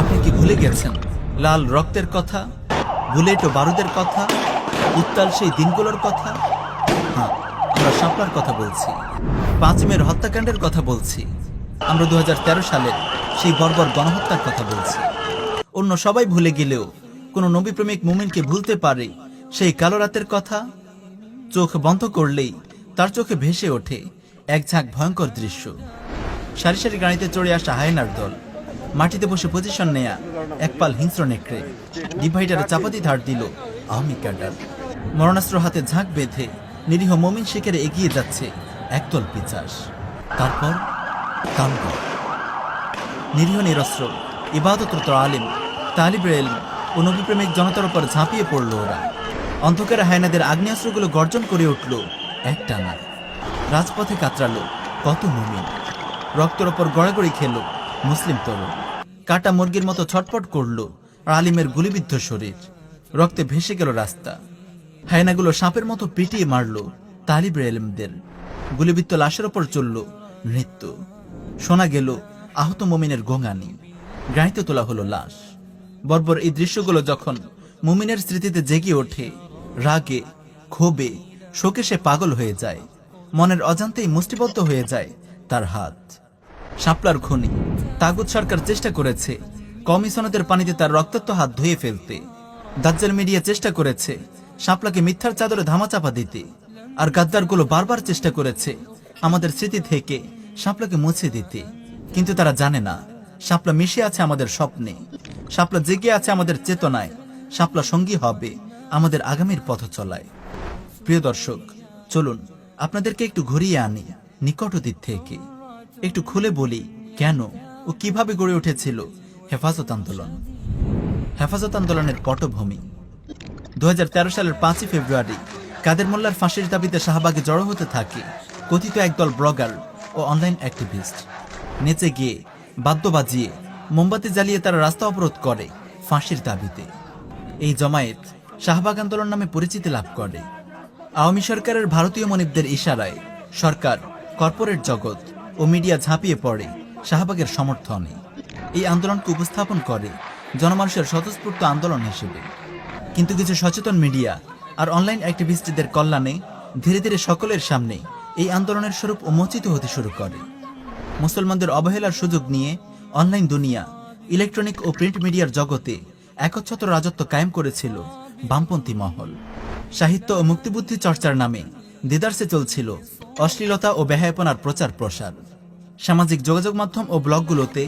আপনি কি ভুলে গেছেন? লাল রক্তের কথা, বুলেট ও বারুদের কথা, উত্তাল সেই দিনগুলোর কথা? হ্যাঁ আমরা শাপলার কথা বলছি। পাঁচ মেয়ের হত্যাকাণ্ডের কথা বলছি। আমরা দু হাজার সালের সেই বর্বর গণহত্যার কথা বলছি। অন্য সবাই ভুলে গেলেও কোনো নবীপ্রেমিক মুমিনকে ভুলতে পারে সেই কালো রাতের কথা? চোখ বন্ধ করলেই তার চোখে ভেসে ওঠে এক ঝাঁক ভয়ঙ্কর দৃশ্য। সারি সারি গাড়িতে চড়ে আসা হায়নার দল। মাটিতে বসে পজিশন নেয়া একপাল হিংস্র নেকড়ে। ডিভাইডারে চাপাতি ধার দিল আওয়ামী ক্যাডার। মরণাস্ত্র হাতে ঝাঁক বেঁধে নিরীহ মমিন শেখের এগিয়ে যাচ্ছে একদল পিচাস। তারপর নিরীহ নিরস্ত্র, ইবাদতরত আলিম, তালিবের এলম ও নবীপ্রেমিক জনতার উপর ঝাঁপিয়ে পড়ল ওরা। অন্ধকারে হায়নাদের আগ্নেয়াস্ত্রগুলো গর্জন করে উঠল। এক টানা রাজপথে কাতরালো। কত মুমিন। রক্তের ওপর গড়াগড়ি খেল। মুসলিম তরুণ। কাটা মুরগির মতো ছটপট করল। আলিমের গুলিবিদ্ধ শরীর। রক্তে ভেসে গেল রাস্তা। হায়নাগুলো সাপের মতো পিটিয়ে মারল তালিবের এলমদের। গুলিবিদ্ধ লাশের ওপর চলল নৃত্য। শোনা গেল আহত মমিনের গোঙানি। গাড়িতে তোলা হলো লাশ। বর্বর এই দৃশ্যগুলো যখন মুমিনের স্মৃতিতে জেগে ওঠে রাগে, ক্ষোভে, শোকে সে পাগল হয়ে যায়। মনের অজান্তেই মুষ্টিবদ্ধ হয়ে যায় তার হাত। শাপলার খনি তাগুদ সরকার চেষ্টা করেছে কমিশনাদের পানিতে তার রক্তাক্ত হাত ধুয়ে ফেলতে। দাজ্জাল মিডিয়া চেষ্টা করেছে শাপলাকে মিথ্যার চাদরে ধামাচাপা দিতে। আর গাদ্দারগুলো বারবার চেষ্টা করেছে আমাদের স্মৃতি থেকে শাপলাকে মুছে দিতে। কিন্তু তারা জানে না, শাপলা মিশে আছে আমাদের স্বপ্নে। শাপলা জেগে আছে আমাদের চেতনায়। শাপলা সঙ্গী হবে আমাদের আগামীর পথ চলায়। প্রিয় দর্শক, চলুন আপনাদেরকে একটু ঘুরিয়ে আনি নিকট অতীত থেকে। একটু খুলে বলি কেন ও কীভাবে গড়ে উঠেছিল হেফাজত আন্দোলন। হেফাজত আন্দোলনের পটভূমি। দুহাজার তেরো সালের পাঁচই ফেব্রুয়ারি কাদের মোল্লার ফাঁসির দাবিতে শাহবাগে জড়ো হতে থাকে কথিত একদল ব্লগার ও অনলাইন অ্যাক্টিভিস্ট। নেচে গিয়ে বাদ্য বাজিয়ে মোমবাতি জ্বালিয়ে তারা রাস্তা অবরোধ করে ফাঁসির দাবিতে। এই জমায়েত শাহবাগ আন্দোলন নামে পরিচিতি লাভ করে। আওয়ামী সরকারের ভারতীয় মনিবদের ইশারায় সরকার, কর্পোরেট জগৎ ও মিডিয়া ঝাঁপিয়ে পড়ে শাহবাগের সমর্থনে। এই আন্দোলনকে উপস্থাপন করে জনমানুষের স্বতঃস্ফূর্ত আন্দোলন হিসেবে। কিন্তু কিছু সচেতন মিডিয়া আর অনলাইন অ্যাক্টিভিস্টদের কল্যাণে ধীরে ধীরে সকলের সামনে এই আন্দোলনের স্বরূপ উন্মোচিত হতে শুরু করে। মুসলমানদের অবহেলার সুযোগ নিয়ে অনলাইন দুনিয়া, ইলেকট্রনিক ও প্রিন্ট মিডিয়ার জগতে একচ্ছত্র রাজত্ব কায়েম করেছিল বামপন্থী মহল। সাহিত্য ও মুক্তিবুদ্ধি চর্চার নামে দিদার্সে চলছিল অশ্লীলতা ও বেহায়পনার প্রচার প্রসার। সামাজিক যোগাযোগ মাধ্যম ও ব্লগগুলোতে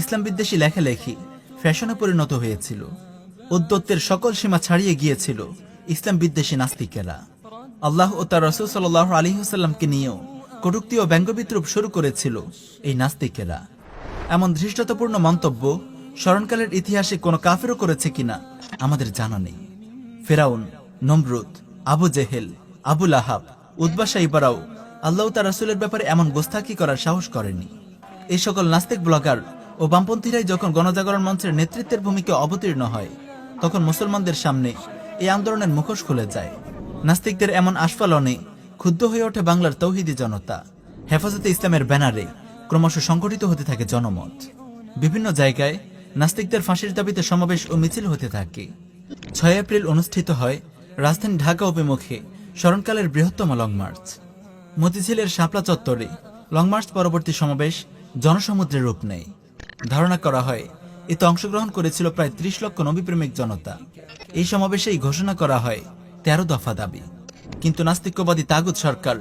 ইসলাম বিদ্বেষী লেখালেখি ফ্যাশনে পরিণত হয়েছিল। উদ্যত্তের সকল সীমা ছাড়িয়ে গিয়েছিল ইসলাম বিদ্বেষী নাস্তিকেরা। আল্লাহ ও তার রসুল সাল্লাহ আলী হুসাল্লামকে নিয়েও কটুক্তি ও ব্যঙ্গবিদ্রুপ শুরু করেছিল এই নাস্তিকেরা। এমন ধৃষ্টতাপূর্ণ মন্তব্য স্মরণকালের ইতিহাসে কোনো কাফেরও করেছে কিনা আমাদের জানা নেই। ফেরাউন, নমরুদ, আবু জেহেল আবুল আহাব উদ্বাসা ইবারাও আল্লাহ তার রাসুলের ব্যাপারে এমন গোস্তাকি করার সাহস করেনি এই সকল নাস্তিক ব্লগার ও বামপন্থীরাই যখন গণজাগরণ মঞ্চের নেতৃত্বের ভূমিকা অবতীর্ণ হয়, তখন মুসলমানদের সামনে এই আন্দোলনের মুখোশ খুলে যায়। নাস্তিকদের এমন আস্ফালনে ক্ষুব্ধ হয়ে ওঠে বাংলার তৌহিদি জনতা। হেফাজতে ইসলামের ব্যানারে ক্রমশ সংগঠিত হতে থাকে জনমত। বিভিন্ন জায়গায় নাস্তিকদের ফাঁসির দাবিতে সমাবেশ ও মিছিল হতে থাকে। ছয় এপ্রিল অনুষ্ঠিত হয় রাজধানী ঢাকা অভিমুখে স্মরণকালের বৃহত্তম লং মার্চ। মতিঝিলের শাপলা চত্বরে লং মার্চ পরবর্তী সমাবেশ জনসমুদ্রের রূপ নেয়। ধারণা করা হয়, এতে অংশগ্রহণ করেছিল প্রায় ত্রিশ লক্ষ নবীপ্রেমিক জনতা। এই সমাবেশেই ঘোষণা করা হয়, তেরো দফা দাবি। কিন্তু নাস্তিক্যবাদী তাগুদ সরকার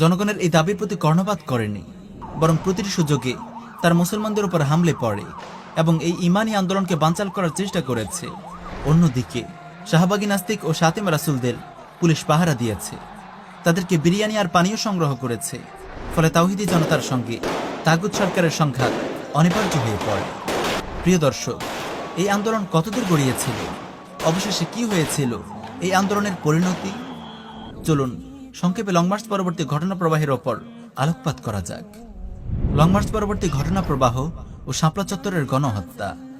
জনগণের এই দাবির প্রতি কর্ণপাত করেনি, বরং প্রতিটি সুযোগে তার মুসলমানদের উপর হামলে পড়ে এবং এই ইমানি আন্দোলনকে বাঞ্চাল করার চেষ্টা করেছে। অন্যদিকে, শাহবাগী নাস্তিক ও সাতেম রাসুলদের পুলিশ পাহারা দিয়েছে। তাদেরকে বিরিয়ানি আর পানীয় সংগ্রহ করেছে। ফলে তাওহিদি জনতার সঙ্গে তাগুদ সরকারের সংঘাত অনিবার্য হয়ে পড়ে। প্রিয় দর্শক, এই আন্দোলন কতদূর গড়িয়েছিল? অবশেষে কি হয়েছিল? এই আন্দোলনের পরিণতি? চলুন, সংক্ষেপে লং মার্চ পরবর্তী ঘটনা প্রবাহের ওপর আলোকপাত করা যাক। লং মার্চ পরবর্তী ঘটনা প্রবাহ ও শাপলা চত্বরের গণহত্যা।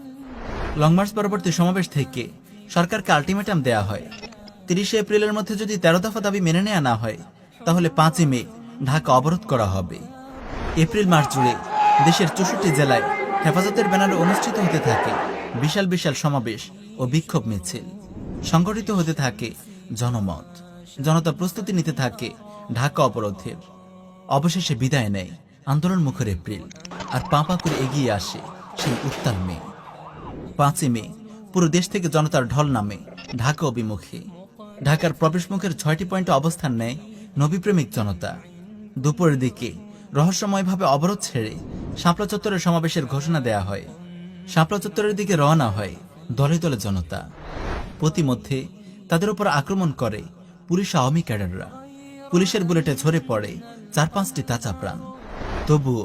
লং মার্চ পরবর্তী সমাবেশ থেকে সরকারকে আলটিমেটাম দেয়া হয়। তিরিশে এপ্রিলের মধ্যে যদি তেরো দফা দাবি মেনে নেওয়া না হয়, তাহলে পাঁচই মে ঢাকা অবরোধ করা হবে। এপ্রিল মাস জুড়ে দেশের চৌষট্টি জেলায় হেফাজতের ব্যানারে অনুষ্ঠিত হতে থাকে বিশাল বিশাল সমাবেশ ও বিক্ষোভ মিছিল। সংগঠিত হতে থাকে জনমত। জনতা প্রস্তুতি নিতে থাকে ঢাকা অবরোধের। অবশেষে বিদায় নেয় আন্দোলন মুখর এপ্রিল। আর পাঁপা করে এগিয়ে আসে সেই উত্তাল মে। পাঁচই মে, পুরো দেশ থেকে জনতার ঢল নামে ঢাকা অভিমুখে। ঢাকার প্রবেশমুখের ছয়টি পয়েন্টে অবস্থান নেয় নবীপ্রেমিক জনতা। দুপুরের দিকে রহস্যময়ভাবে অবরোধ ছেড়ে শাপলা চত্বরের সমাবেশের ঘোষণা দেয়া হয়। শাপলা চত্বরের দিকে রওনা হয় দলে দলে জনতা। প্রতিমধ্যে তাদের উপর আক্রমণ করে পুলিশ আওয়ামী ক্যাডাররা। পুলিশের বুলেটে ঝরে পড়ে চার পাঁচটি তাজা প্রাণ। তবুও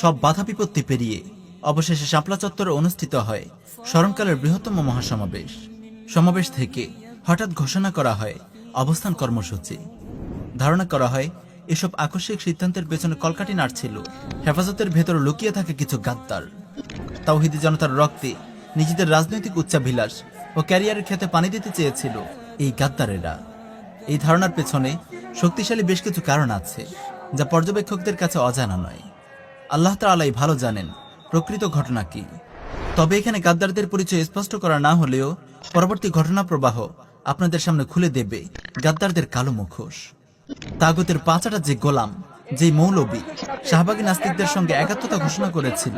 সব বাধা বিপত্তি পেরিয়ে অবশেষে শাপলা চত্বরে অনুষ্ঠিত হয় স্মরণকালের বৃহত্তম মহাসমাবেশ। সমাবেশ থেকে হঠাৎ ঘোষণা করা হয় অবস্থান কর্মসূচি। ধারণা করা হয়, এসব আকস্মিক সিদ্ধান্তের পেছনে কলকাটি নাড়ছিল। হেফাজতের ভেতর লুকিয়ে থাকে কিছু গাদ্দার। তাওহিদি জনতার রক্তে নিজেদের রাজনৈতিক উচ্চাভিলাষ ও ক্যারিয়ারের খেতে পানি দিতে চেয়েছিল এই গাদ্দারেরা। এই ধারণার পেছনে শক্তিশালী বেশ কিছু কারণ আছে, যা পর্যবেক্ষকদের কাছে অজানা নয়। আল্লাহ তালাই ভালো জানেন প্রকৃত ঘটনা কি। তবে এখানে গাদ্দারদের পরিচয় স্পষ্ট করা না হলেও পরবর্তী ঘটনা প্রবাহ আপনাদের সামনে খুলে দেবে গাদ্দারদের কালো মুখোশ। তাগতের পাঁচাটা যে গোলাম, যে মৌলবী, শাহবাগী নাস্তিকদের সঙ্গে একাত্মতা ঘোষণা করেছিল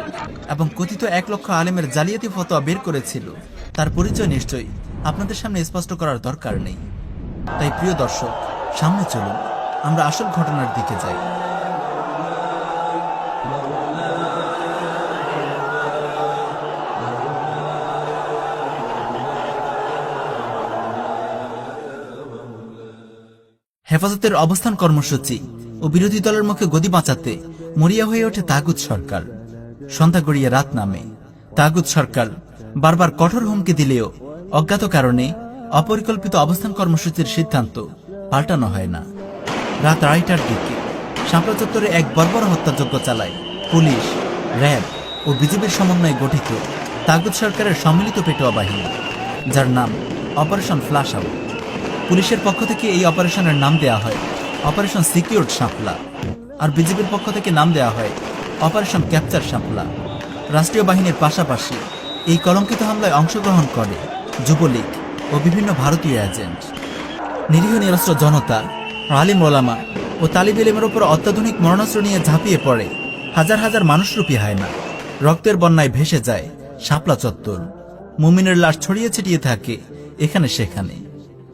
এবং কথিত এক লক্ষ আলেমের জালিয়াতি ফতোয়া বের করেছিল, তার পরিচয় নিশ্চয়ই আপনাদের সামনে স্পষ্ট করার দরকার নেই। তাই প্রিয় দর্শক, সামনে চলুন, আমরা আসল ঘটনার দিকে যাই। হেফাজতের অবস্থান কর্মসূচি ও বিরোধী দলের মুখে গদি বাঁচাতে মরিয়া হয়ে ওঠে তাগুদ সরকার। সন্ধ্যা গড়িয়ে রাত নামে। তাগুদ সরকার বারবার কঠোর হুমকি দিলেও অজ্ঞাত কারণে অপরিকল্পিত অবস্থান কর্মসূচির সিদ্ধান্ত পাল্টানো হয় না। রাত আড়াইটার দিকে শাপলা চত্বরে এক বর্বর হত্যাযজ্ঞ চালায় পুলিশ, র্যাব ও বিজেপির সমন্বয়ে গঠিত তাগুদ সরকারের সম্মিলিত পেটোয়া বাহিনী, যার নাম অপারেশন ফ্লাশ আউট। পুলিশের পক্ষ থেকে এই অপারেশনের নাম দেয়া হয় অপারেশন সিকিউর শাপলা। আর বিজেপির পক্ষ থেকে নাম দেয়া হয় অপারেশন ক্যাপচার শাপলা। রাষ্ট্রীয় বাহিনীর পাশাপাশি এই কলঙ্কিত হামলায় অংশগ্রহণ করে যুবলীগ ও বিভিন্ন ভারতীয় এজেন্ট। নিরীহ নিরস্ত্র জনতা, আলিম ওলামা ও তালিব ইলেমের ওপর অত্যাধুনিক মরণাস্ত্র নিয়ে ঝাঁপিয়ে পড়ে হাজার হাজার মানুষরূপী হয় না রক্তের বন্যায় ভেসে যায় শাপলা চত্বর। মুমিনের লাশ ছড়িয়ে ছিটিয়ে থাকে এখানে সেখানে।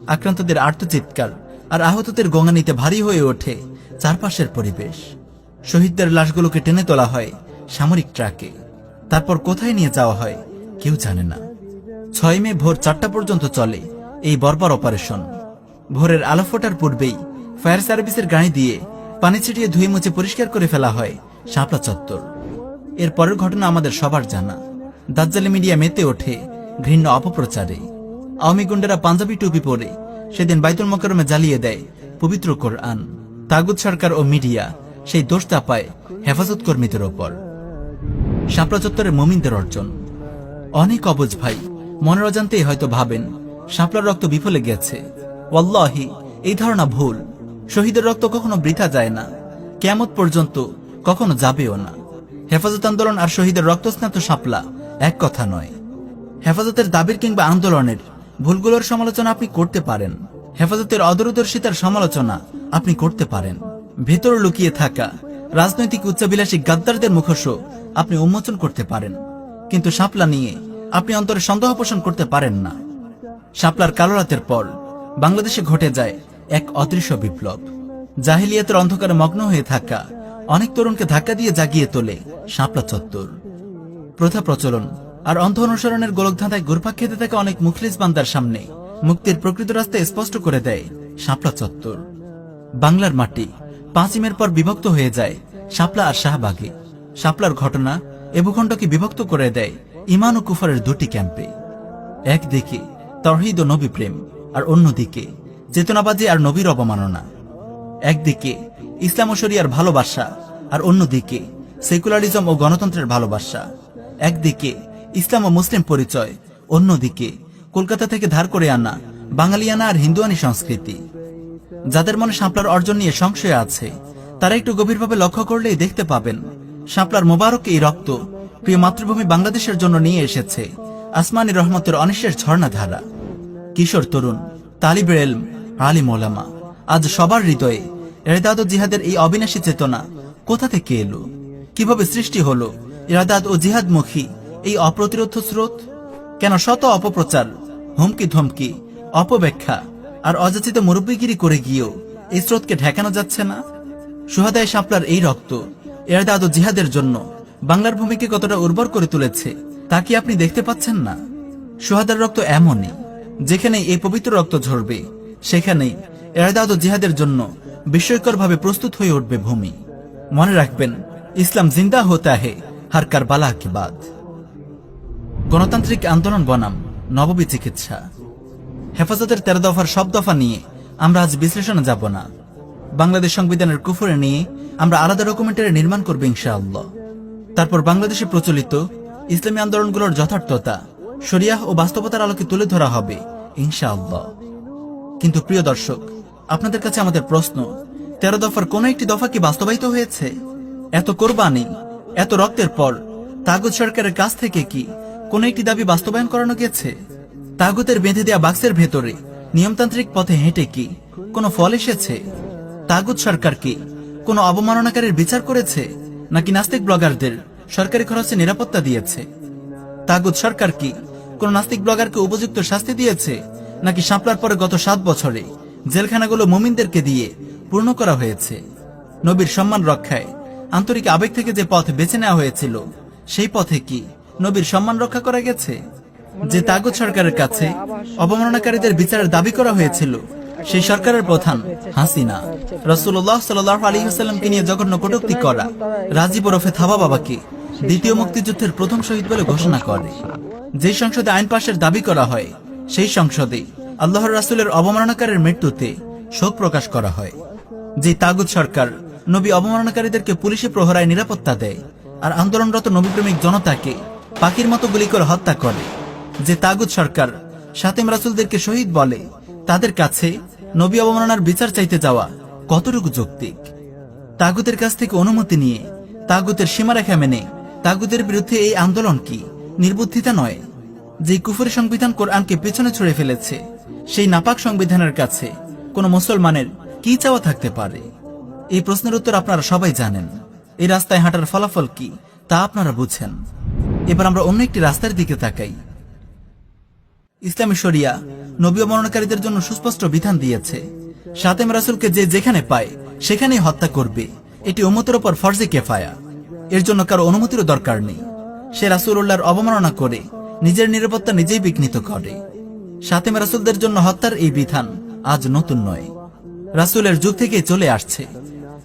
আক্রান্তদের আর্তচিৎকার আর আহতদের গঙ্গানিতে ভারী হয়ে ওঠে চারপাশের পরিবেশ। শহীদদের লাশগুলোকে টেনে তোলা হয় সামরিক ট্রাকে। তারপর কোথায় নিয়ে যাওয়া হয় কেউ জানে না। ছয় মে ভোর চারটা পর্যন্ত চলে এই বর্বর অপারেশন। ভোরের আলো ফোটার পূর্বেই ফায়ার সার্ভিসের গাড়ি দিয়ে পানি ছিটিয়ে ধুয়ে মুছে পরিষ্কার করে ফেলা হয় শাপলা চত্বর। এর পরের ঘটনা আমাদের সবার জানা। দাজ্জালি মিডিয়া মেতে ওঠে ঘৃণ্য অপপ্রচারে। আওয়ামী গুন্ডেরা পাঞ্জাবি টুপি পরে সেদিন বাইতুল মকরমে জ্বালিয়ে দেয় পবিত্র কোরআন। তাগুদ সরকার ও মিডিয়া সেই দোষ চাপায় হেফাজত কর্মীদের ওপর। শাপলা মমিনদের অর্জন। অনেক অবুজ ভাই, মনের অজান্তেই হয়তো ভাবেন শাপলার রক্ত বিফলে গেছে। ওয়াল্লাহি, এই ধারণা ভুল। শহীদের রক্ত কখনো বৃথা যায় না। কেমত পর্যন্ত কখনো যাবেও না। হেফাজত আন্দোলন আর শহীদের রক্তস্নাত শাপলা এক কথা নয়। হেফাজতের দাবির কিংবা আন্দোলনের ভুলগুলোর সমালোচনা আপনি করতে পারেন। হেফাজতের অদূরদর্শিতার সমালোচনা আপনি করতে পারেন। ভেতর লুকিয়ে থাকা রাজনৈতিক উচ্চাবিলাসী গাদ্দারদের মুখোশও আপনি উন্মোচন করতে পারেন। কিন্তু শাপলা নিয়ে আপনি অন্তরে সন্দেহ পোষণ করতে পারেন না। শাপলার কালো রাতের পর বাংলাদেশে ঘটে যায় এক অদৃশ্য বিপ্লব। জাহিলিয়াতের অন্ধকারে মগ্ন হয়ে থাকা অনেক তরুণকে ধাক্কা দিয়ে জাগিয়ে তোলে শাপলা চত্বর। প্রথা প্রচলন আর অন্ধ অনুসরণের গোলকধাঁধায় ঘুরপাক খেতে থাকে অনেক মুখলিস বান্দার সামনে। মুক্তির প্রকৃত রাস্তা স্পষ্ট করে দেয়, শাপলা চত্বর। বাংলার মাটি পাঁচিমের পর বিভক্ত হয়ে যায়, শাপলা আর শাহবাগে। শাপলার ঘটনা এ ভূখণ্ডকে বিভক্ত করে দেয় ইমান ও কুফারের দুটি ক্যাম্পে। একদিকে তরহিদ ও নবী প্রেম, আর অন্যদিকে চেতনাবাজি আর নবীর অবমাননা। একদিকে ইসলাম শরিয়ার ভালোবাসা, আর অন্যদিকে সেকুলারিজম ও গণতন্ত্রের ভালোবাসা। একদিকে ইসলাম ও মুসলিম পরিচয়। অন্যদিকে, কলকাতা থেকে ধার করে আনা বাঙালিয়ানা আর হিন্দুয়ানি সংস্কৃতি। যাদের মনে শাপলার অর্জন নিয়ে সংশয় আছে, তারা একটু গভীরভাবে লক্ষ্য করলেই দেখতে পাবেন, শাপলার মোবারক এই রক্ত প্রিয় মাতৃভূমি বাংলাদেশের জন্য নিয়ে এসেছে আসমানি রহমতের অনিশ্বের ঝর্ণাধারা। কিশোর তরুণ, তালিবের এলম আলিম ওলামা আজ সবার হৃদয়ে এরেদাদ ও জিহাদের এই অবিনাশী চেতনা কোথা থেকে এলো? কীভাবে সৃষ্টি হলো এরাদাদ ও জিহাদমুখী এই অপ্রতিরোধ স্রোত? কেন শত অপপ্রচার, হুমকি ধমকি, অপব্যাখ্যা আর অযাচিত মুরব্বীগিরি করে গিয়েও এই স্রোতকে ঠেকানো যাচ্ছে না? সুহাদায় শাপলার এই রক্ত এরদাদ ও জিহাদের জন্য বাংলার ভূমিকে কতটা উর্বর করে তুলেছে, তা কি আপনি দেখতে পাচ্ছেন না? সুহাদার রক্ত এমনই যেখানে এই পবিত্র রক্ত ঝরবে, সেখানেই এরদাদ জিহাদের জন্য বিস্ময়করভাবে প্রস্তুত হয়ে উঠবে ভূমি। মনে রাখবেন, ইসলাম জিন্দা হতা হে হার কারবালা কি বাদ গণতান্ত্রিক আন্দোলন বনাম, নববী চিকিৎসা। হেফাজতের তেরো দফার সব দফা নিয়ে আমরা আজ বিশ্লেষণে যাব না। বাংলাদেশ সংবিধানের কুফরে নিয়ে আমরা আলাদা ডকুমেন্টারি নির্মাণ করব ইনশাআল্লাহ। তারপর বাংলাদেশে প্রচলিত ইসলামী আন্দোলনগুলোর যথার্থতা শরিয়াহ ও বাস্তবতার আলোকে তুলে ধরা হবে ইনশাআল্লাহ। কিন্তু প্রিয় দর্শক, আপনাদের কাছে আমাদের প্রশ্ন, তেরো দফার কোন একটি দফা কি বাস্তবায়িত হয়েছে? এত কোরবানি, এত রক্তের পর তাগুদ সরকারের কাছ থেকে কি কোন একটি দাবি বাস্তবায়ন করানো গেছে? তাগুতের বেঁধে দেওয়া বাক্সের ভেতরে নিয়মতান্ত্রিক পথে হেঁটে কি কোনো ফল এসেছে? তাগুদ সরকার কি কোনো অবমাননাকারীর বিচার করেছে? নাকি নাস্তিক ব্লগারদের সরকারি খরচে নিরাপত্তা দিয়েছে? তাগুদ সরকার কি কোন নাস্তিক ব্লগারকে উপযুক্ত শাস্তি দিয়েছে? নাকি সাঁপলার পরে গত সাত বছরে জেলখানাগুলো মুমিনদেরকে দিয়ে পূর্ণ করা হয়েছে? নবীর সম্মান রক্ষায় আন্তরিক আবেগ থেকে যে পথ বেছে নেওয়া হয়েছিল, সেই পথে কি নবীর সম্মান রক্ষা করা গেছে। যে তাগুদ সরকারের কাছে অবমাননাকারীদের বিচারের দাবি করা হয়েছিল, সেই সরকারের প্রধান হাসিনা। রসুল্লাহ সাল্লাহ আলী হাসাল্লামকে নিয়ে জঘন্য কটুক্তি করা, রাজীব ওরফে থাবা বাবাকে দ্বিতীয় মুক্তিযুদ্ধের প্রথম শহীদ বলে ঘোষণা করে। যে সংসদে আইন পাশের দাবি করা হয়, সেই সংসদে আল্লাহর রাসুলের অবমাননাকারের মৃত্যুতে শোক প্রকাশ করা হয়। যে তাগুদ সরকার নবী অবমাননাকারীদেরকে পুলিশে প্রহরায় নিরাপত্তা দেয়, আর আন্দোলনরত নবীপ্রেমিক জনতাকে পাখির মতো গুলি করে হত্যা করে। যে তাগুদ সরকার সাতেম রাসুলদেরকে শহীদ বলে, তাদের কাছে নবী অবমাননার বিচার চাইতে যাওয়া কতটুকু যৌক্তিক? তাগুতের কাছ থেকে অনুমতি নিয়ে তাগুতের সীমারেখা মেনে তাগুতের বিরুদ্ধে এই আন্দোলন কি নির্বুদ্ধিতা নয়? যে কুফরি সংবিধান কোরআনকে পেছনে ছুড়ে ফেলেছে, সেই নাপাক সংবিধানের কাছে কোন মুসলমানের কি চাওয়া থাকতে পারে? এই প্রশ্নের উত্তর আপনারা সবাই জানেন। এই রাস্তায় হাঁটার ফলাফল কি তা আপনারা বুঝেন। এবার আমরা অন্য একটি রাস্তার দিকে তাকাই। ইসলামী শরিয়া নবী অবমাননাকারীদের জন্য সুস্পষ্ট বিধান দিয়েছে। সাতেম রাসুলকে যে যেখানে পায়, সেখানেই হত্যা করবে। এটি উম্মতের ওপর ফরজে কেফায়া। এর জন্য কারও অনুমতিরও দরকার নেই। সে রাসুল্লাহর অবমাননা করে, নিজের নিরাপত্তা নিজেই বিঘ্নিত করে। সাতেম রাসুলদের জন্য হত্যার এই বিধান আজ নতুন নয়। রাসুলের যুগ থেকে চলে আসছে।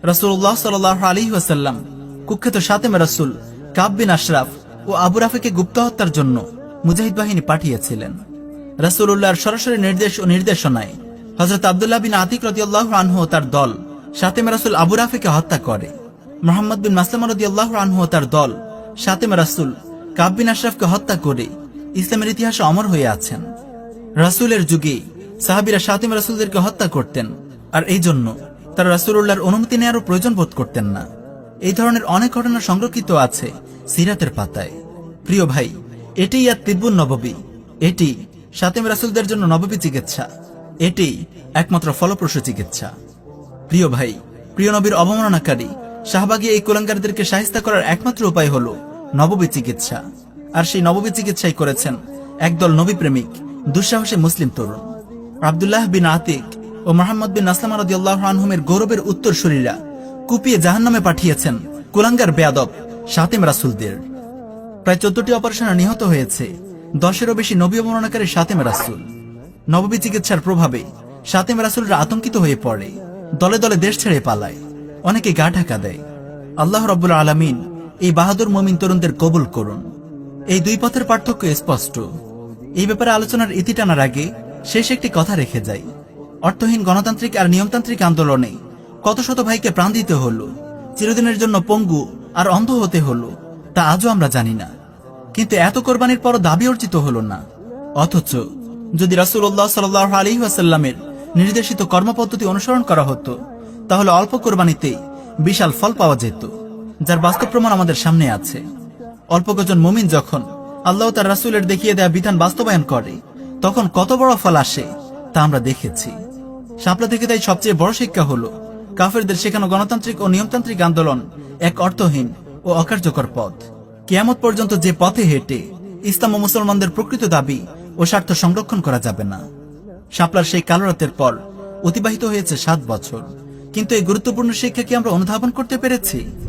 রাসুল্লাহ সাল আলী ওয়াসাল্লাম কুখ্যাত সাতেম রাসুল কাব বিন আশরাফ ও আবু রাফিকে গুপ্ত হত্যার জন্য মুজাহিদ বাহিনী পাঠিয়েছিলেন। রাসুল্লাহর সরাসরি নির্দেশ ও নির্দেশনায় হজরত আবদুল্লাহ বিন আতিক রদিয়াল্লাহ আনহু তার দল সাতেম রাসুল আবু রাফিকে হত্যা করে। মোহাম্মদ বিন মাসলাম রদিয়াল্লাহ আনহু তার দল সাতেম রাসুল কাব বিন আশরাফকে হত্যা করে ইসলামের ইতিহাসে অমর হয়ে আছেন। রাসুলের যুগে সাহাবিরা সাতিম রাসুলদেরকে হত্যা করতেন আর এই জন্য তারা রাসুল্লাহর অনুমতি নেওয়ারও প্রয়োজন বোধ করতেন না। এই ধরনের অনেক ঘটনা সংরক্ষিত আছে সিরাতের পাতায়। প্রিয় ভাই, এটি আর তিব্বুন নববী। এটি সাতিম রাসুলদের জন্য নববী চিকিৎসা। এটি একমাত্র ফলপ্রসূ চিকিৎসা। প্রিয় ভাই, প্রিয় নবীর অবমাননাকারী, শাহবাগী এই কুলাঙ্গারদেরকে সাহিস্তা করার একমাত্র উপায় হল নববী চিকিৎসা। আর সেই নববী চিকিৎসাই করেছেন একদল নবী প্রেমিক দুঃসাহসী মুসলিম তরুণ। আবদুল্লাহ বিন আতিক ও মোহাম্মদ বিন আসলাম রাদিয়াল্লাহু আনহুমের গৌরবের উত্তরসূরিরা কুপিয়ে জাহান্নামে পাঠিয়েছেন কুলাঙ্গার বেয়াদব সাতিম রাসুলদের। প্রায় চোদ্দটি অপারেশনে নিহত হয়েছে, দশেরও বেশি নবী অবমাননাকারী সাতেম রাসুল। নববী চিকিৎসার প্রভাবে সাতেম রাসুলরা আতঙ্কিত হয়ে পড়ে, দলে দলে দেশ ছেড়ে পালায়, অনেকে গা ঢাকা দেয়। আল্লাহ রব্বুল আলমিন এই বাহাদুর মমিন তরুণদের কবুল করুন। এই দুই পথের পার্থক্য স্পষ্ট। এই ব্যাপারে আলোচনার ইতি টানার আগে শেষ একটি কথা রেখে যাই। অর্থহীন গণতান্ত্রিক আর নিয়মতান্ত্রিক আন্দোলনে কত শত ভাইকে প্রাণ দিতে হলো, চিরদিনের জন্য পঙ্গু আর অন্ধ হতে হলো, তা আজও আমরা জানি না। কিন্তু এত কোরবানির পরও দাবি অর্জিত হলো না। অথচ যদি রাসুল্লাহ সাল্লাহ আলী আসাল্লামের নির্দেশিত কর্মপদ্ধতি অনুসরণ করা হতো, তাহলে অল্প কোরবানিতেই বিশাল ফল পাওয়া যেত, যার বাস্তব প্রমাণ আমাদের সামনে আছে। অল্প কজন মুমিন যখন আল্লাহ তার রাসুলের দেখিয়ে দেয়া বিধান বাস্তবায়ন করে, তখন কত বড় ফল আসে তা আমরা দেখেছি। শাপলা থেকে তাই সবচেয়ে বড় শিক্ষা হলো কাফেরদের সেখানে গণতান্ত্রিক ও নিয়মতান্ত্রিক আন্দোলন এক অর্থহীন ও অকার্যকর পথ। কেয়ামত পর্যন্ত যে পথে হেঁটে ইসলাম ও মুসলমানদের প্রকৃত দাবি ও স্বার্থ সংরক্ষণ করা যাবে না। শাপলার সেই কালো রাতের পর অতিবাহিত হয়েছে সাত বছর। কিন্তু এই গুরুত্বপূর্ণ শিক্ষা কি আমরা অনুধাবন করতে পেরেছি?